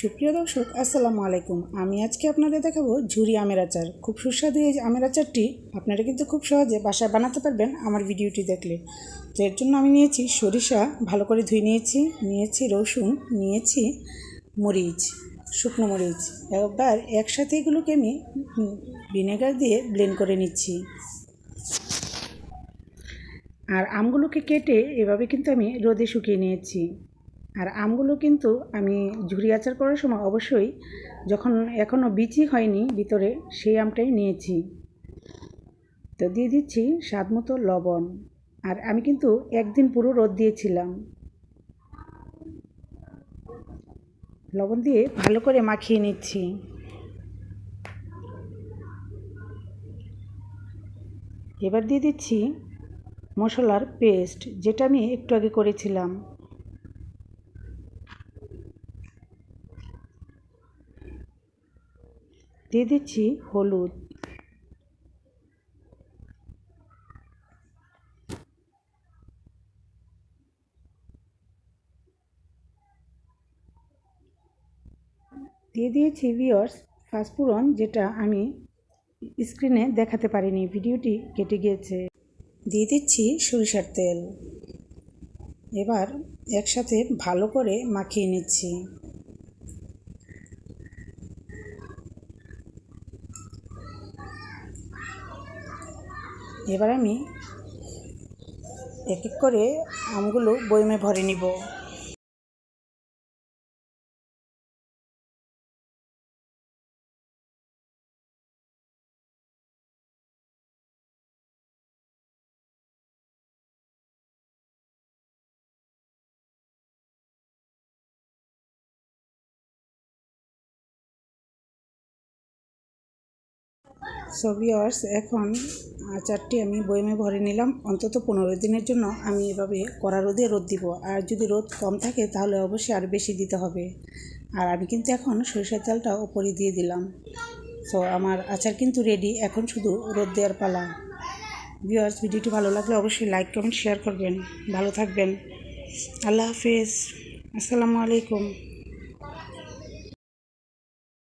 সুপ্রিয় দর্শক, আসসালামু আলাইকুম। আমি আজকে আপনাদের দেখাবো ঝুরি আমের আচার। খুব সুস্বাদু এই আমের আচারটি। আপনারা কিন্তু খুব সহজে বাসায় বানাতে পারবেন আমার ভিডিওটি দেখলে। তো এর জন্য আমি নিয়েছি সরিষা, ভালো করে ধুয়ে নিয়েছি নিয়েছি রসুন, নিয়েছি মরিচ, শুকনো মরিচ। এবার একসাথে এগুলোকে আমি ভিনেগার দিয়ে ব্লেন্ড করে নিচ্ছি। আর আমগুলোকে কেটে এভাবে কিন্তু আমি রোদে শুকিয়ে নিয়েছি। আর আমগুলো কিন্তু আমি ঝুরি আচার করার সময় অবশ্যই যখন এখনও বিচি হয়নি ভিতরে, সেই আমটাই নিয়েছি। তো দিয়ে দিচ্ছি স্বাদ মতো লবণ। আর আমি কিন্তু একদিন পুরো রোদ দিয়েছিলাম। লবণ দিয়ে ভালো করে মাখিয়ে নিচ্ছি। এবার দিয়ে দিচ্ছি মশলার পেস্ট, যেটা আমি একটু আগে করেছিলাম। দিয়ে দিচ্ছি হলুদ। দিয়ে দিয়েছি ভিওর্স ফাস্টফুরন যেটা আমি স্ক্রিনে দেখাতে পারিনি, ভিডিওটি কেটে গিয়েছে। দিয়ে দিচ্ছি সরিষার তেল। এবার একসাথে ভালো করে মাখিয়ে নিচ্ছি। এবার আমি এক এক করে আমগুলো বয়মে ভরে নিব। সো ভিওয়ার্স এখন আচারটি আমি বয়মে ভরে নিলাম। অন্তত পনেরো দিনের জন্য আমি এভাবে কড়া রোদে রোদ দিব। আর যদি রোদ কম থাকে, তাহলে অবশ্যই আর বেশি দিতে হবে। আর আমি কিন্তু এখন সরিষার তেলটা ওপরে দিয়ে দিলাম। সো আমার আচার কিন্তু রেডি এখন শুধু রোদ দেওয়ার পালা। ভিওয়ার্স ভিডিওটি ভালো লাগলে অবশ্যই লাইক কমেন্ট শেয়ার করবেন। ভালো থাকবেন। আল্লাহ হাফেজ। আসসালামু আলাইকুম।